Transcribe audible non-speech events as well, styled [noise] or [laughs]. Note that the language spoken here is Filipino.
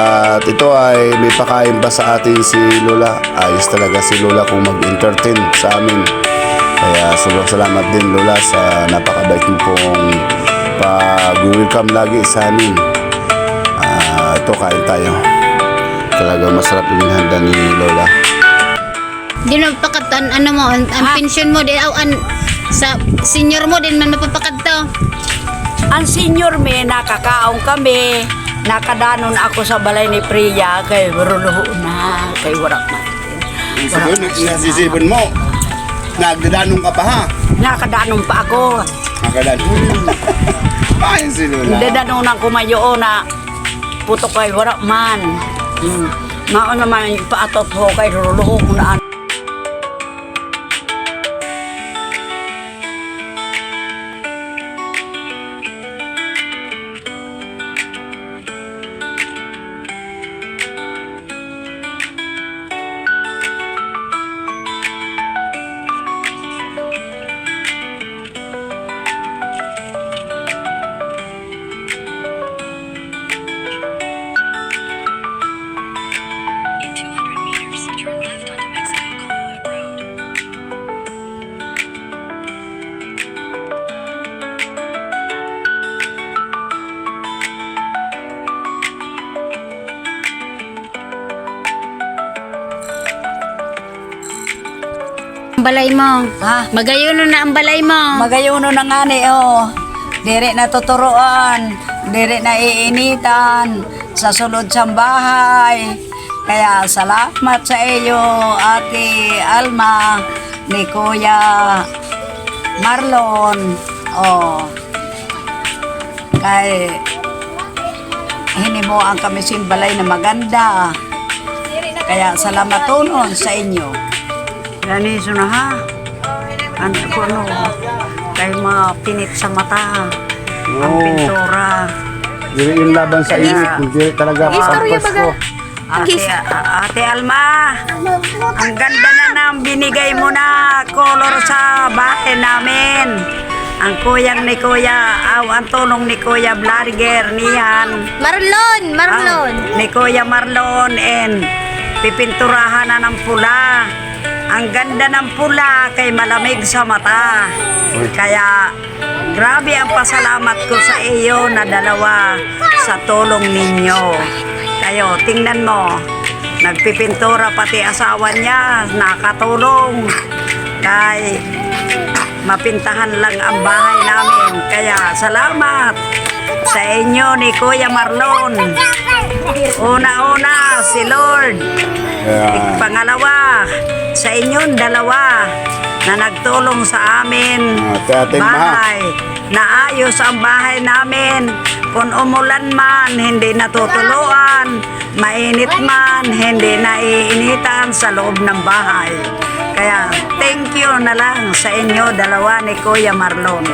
At ito ay may pakain pa sa atin si Lola. Ayos talaga si Lola kung mag-entertain sa amin. Kaya sobrang salamat din Lola sa napakabait mo pong pag-welcome lagi sa amin. Ah, ito kain tayo. Talaga masarap yung handa ni Lola. Di na pakatan ano mo, ang, ang pension mo din, aw, an, sa senior mo din man mapapakad to. Ang senior me, nakakaong kami. Nakadanon ako sa balay ni Priya kay Ruluho na, kay Warak Martin. nasisipon mo. Nagdadanong ka pa ha? Nakadanon pa ako. Nagdadanong. [laughs] Ayun si Lola. Dadanunan ko mayo na puto kay Warak man. Hmm. Mao naman paatot ho kay Ruluho na In Ang balay mo. Ha? Magayon na ang balay mo. Magayuno na nga ni, oh. Dire na tuturuan, dire na iinitan, sa sulod sa bahay. Kaya salamat sa iyo, Ate Alma, ni Kuya Marlon. Oh. Kay hinimuan kami simbalay na maganda. Kaya salamat tunon sa inyo. Ganiso na ha. Ano ko no? Kay mga pinit sa mata. Ang Oo. pintura. Dili yung laban sa init, hindi talaga baga. ko. Ate, Ate Alma, ang ganda na ng binigay mo na color sa bahay namin. Ang kuyang ni Kuya, aw, ang tulong ni Kuya Vlogger niyan. Marlon, Marlon. Ah, ni Kuya Marlon and pipinturahan na ng pula. Ang ganda ng pula kay malamig sa mata. Kaya grabe ang pasalamat ko sa iyo na dalawa sa tulong ninyo. Kayo, tingnan mo. Nagpipintura pati asawa niya, nakatulong. Kay mapintahan lang ang bahay namin. Kaya salamat sa inyo ni Kuya Marlon. Una-una, si Lord. Kaya, Pangalawa, sa inyong dalawa na nagtulong sa amin ma. bahay. Naayos ang bahay namin. Kung umulan man, hindi natutuluan. Mainit man, hindi naiinitan sa loob ng bahay. Kaya thank you na lang sa inyo dalawa ni Kuya Marlon.